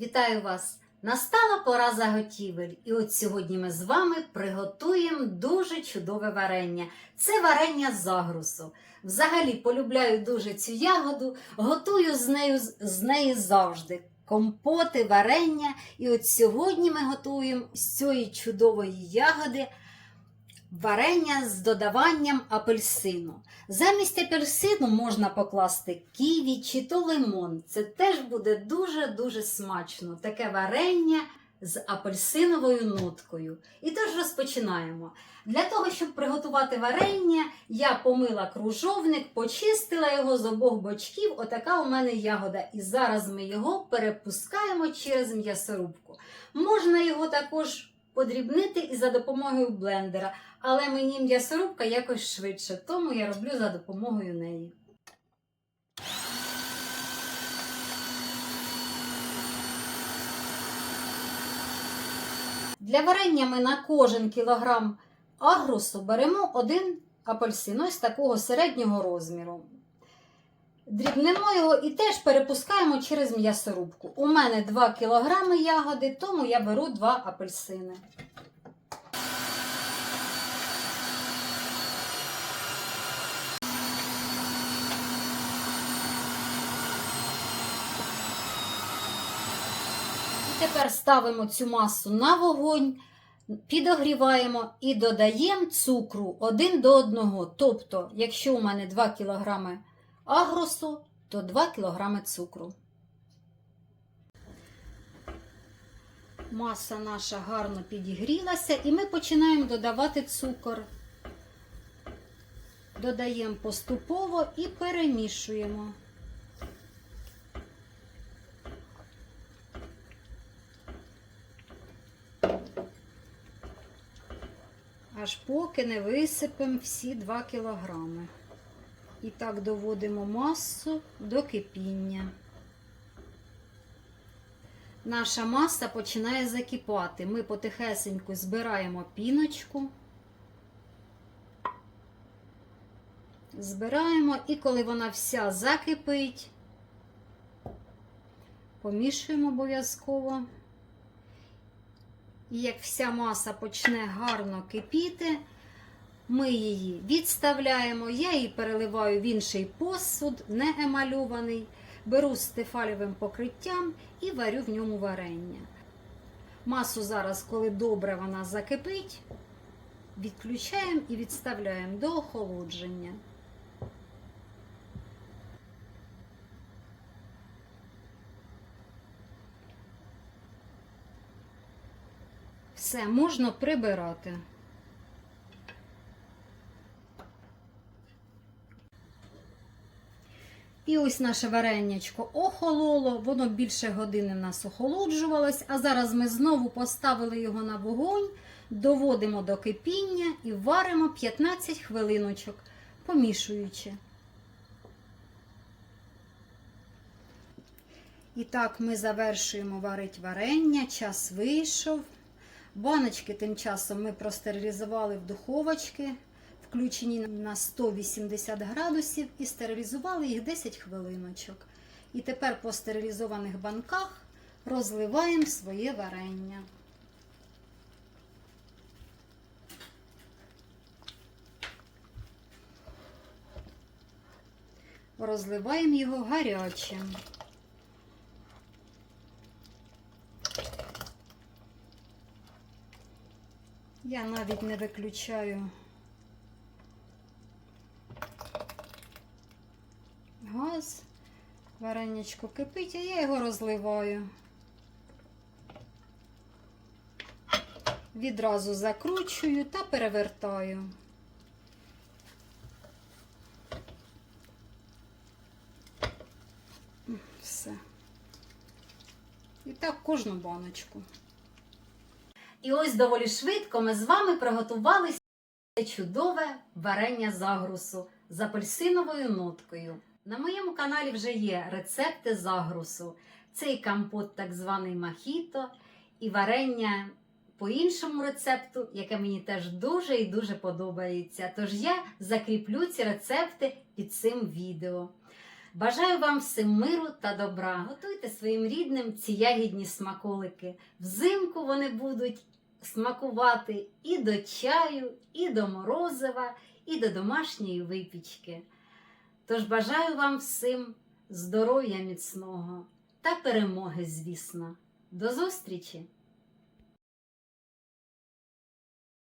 Вітаю вас! Настала пора заготівель, і от сьогодні ми з вами приготуємо дуже чудове варення. Це варення загрусу. Взагалі полюбляю дуже цю ягоду, готую з нею, з неї завжди. Компоти, варення. І от сьогодні ми готуємо з цієї чудової ягоди варення з додаванням апельсину. Замість апельсину можна покласти ківі чи то лимон. Це теж буде дуже-дуже смачно. Таке варення з апельсиновою ноткою. І тож розпочинаємо. Для того, щоб приготувати варення, я помила кружовник, почистила його з обох бочків. Отака у мене ягода. І зараз ми його перепускаємо через м'ясорубку. Можна його також подрібнити і за допомогою блендера, але мені м'ясорубка якось швидше, тому я роблю за допомогою неї. Для варення ми на кожен кілограм агрусу беремо один апельсин, ось такого середнього розміру. Дрібнемо його і теж перепускаємо через м'ясорубку. У мене 2 кг ягоди, тому я беру 2 апельсини. І тепер ставимо цю масу на вогонь, підогріваємо і додаємо цукру один до одного. Тобто, якщо у мене 2 кг агросу, то 2 кг цукру. Маса наша гарно підігрілася, і ми починаємо додавати цукор. Додаємо поступово і перемішуємо. Аж поки не висипемо всі 2 кілограми. І так доводимо масу до кипіння. Наша маса починає закипати. Ми потихесеньку збираємо піночку. Збираємо, і коли вона вся закипить, помішуємо обов'язково. І як вся маса почне гарно кипіти, ми її відставляємо, я її переливаю в інший посуд, не емальований, беру з тефалівим покриттям і варю в ньому варення. Масу зараз, коли добре вона закипить, відключаємо і відставляємо до охолодження. Все, можна прибирати. І ось наше варенячко охололо, воно більше години в нас охолоджувалось, а зараз ми знову поставили його на вогонь, доводимо до кипіння і варимо 15 хвилиночок, помішуючи. І так ми завершуємо варити варення, час вийшов. Баночки тим часом ми простерилізували в духовочки, включені на 180 градусів, і стерилізували їх 10 хвилиночок. І тепер по стерилізованих банках розливаємо своє варення. Розливаємо його гарячим. Я навіть не виключаю вареничко кипить, а я його розливаю. Відразу закручую та перевертаю. Все. І так кожну баночку. І ось доволі швидко ми з вами приготували чудове варення загрусу з апельсиновою ноткою. На моєму каналі вже є рецепти загрусу. Цей компот, так званий махіто, і варення по іншому рецепту, яке мені теж дуже і дуже подобається. Тож я закріплю ці рецепти під цим відео. Бажаю вам всім миру та добра. Готуйте своїм рідним ці ягідні смаколики. Взимку вони будуть смакувати і до чаю, і до морозива, і до домашньої випічки. Тож бажаю вам всім здоров'я міцного та перемоги, звісно. До зустрічі!